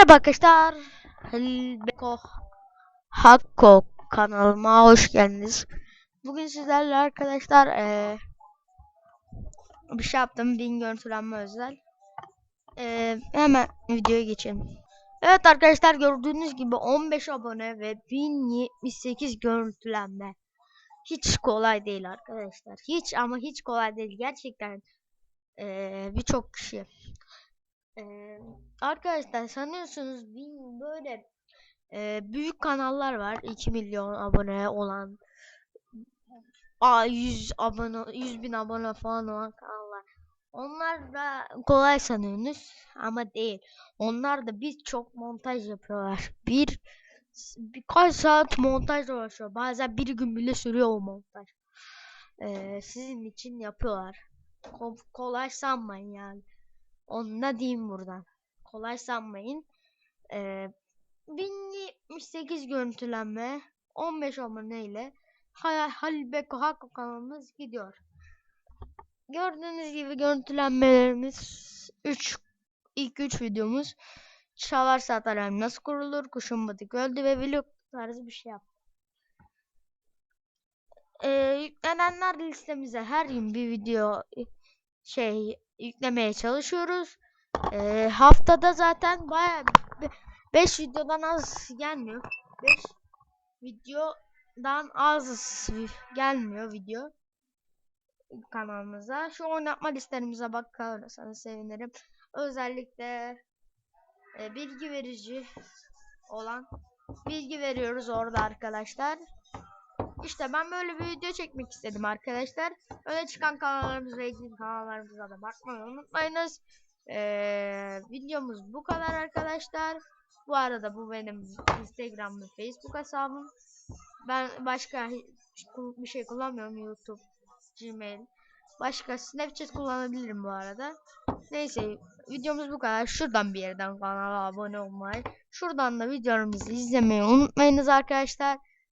Merhaba arkadaşlar. Beko Hakko kanalıma hoş geldiniz. Bugün sizlerle arkadaşlar eee, bir şey yaptım. Bin görüntülenme özel. Eee, hemen videoya geçelim. Evet arkadaşlar gördüğünüz gibi 15 abone ve 1078 görüntülenme. Hiç kolay değil arkadaşlar. Hiç ama hiç kolay değil. Gerçekten eee, birçok kişi ee, arkadaşlar sanıyorsunuz bin böyle e, büyük kanallar var. 2 milyon abone olan a 100 abone 100 bin abone falan olan kanallar. Onlar da kolay sanıyorsunuz ama değil. Onlar da birçok montaj yapıyorlar. Bir birkaç saat montaj uğraşıyor. Bazen bir gün bile sürüyor o montaj. Ee, sizin için yapıyorlar. Ko- kolay sanmayın yani onu da diyeyim buradan. Kolay sanmayın. Ee, 1078 görüntülenme 15 abone ile Halil Beko Hakkı kanalımız gidiyor. Gördüğünüz gibi görüntülenmelerimiz 3 ilk 3 videomuz Çalar Saat Alarm nasıl kurulur? Kuşun batık öldü ve vlog tarzı bir şey yaptı. Ee, yüklenenler listemize her gün bir video şey yüklemeye çalışıyoruz. Ee, haftada zaten bayağı 5 videodan az gelmiyor. 5 videodan az gelmiyor video kanalımıza. Şu oynatma listelerimize bakarsanız sevinirim. Özellikle e, bilgi verici olan bilgi veriyoruz orada arkadaşlar. İşte ben böyle bir video çekmek istedim arkadaşlar. Öne çıkan kanallarımız ve ilgili kanallarımıza da bakmayı unutmayınız. Ee, videomuz bu kadar arkadaşlar. Bu arada bu benim Instagram ve Facebook hesabım. Ben başka bir şey kullanmıyorum. YouTube, Gmail. Başka Snapchat kullanabilirim bu arada. Neyse videomuz bu kadar. Şuradan bir yerden kanala abone olmayı, şuradan da videolarımızı izlemeyi unutmayınız arkadaşlar.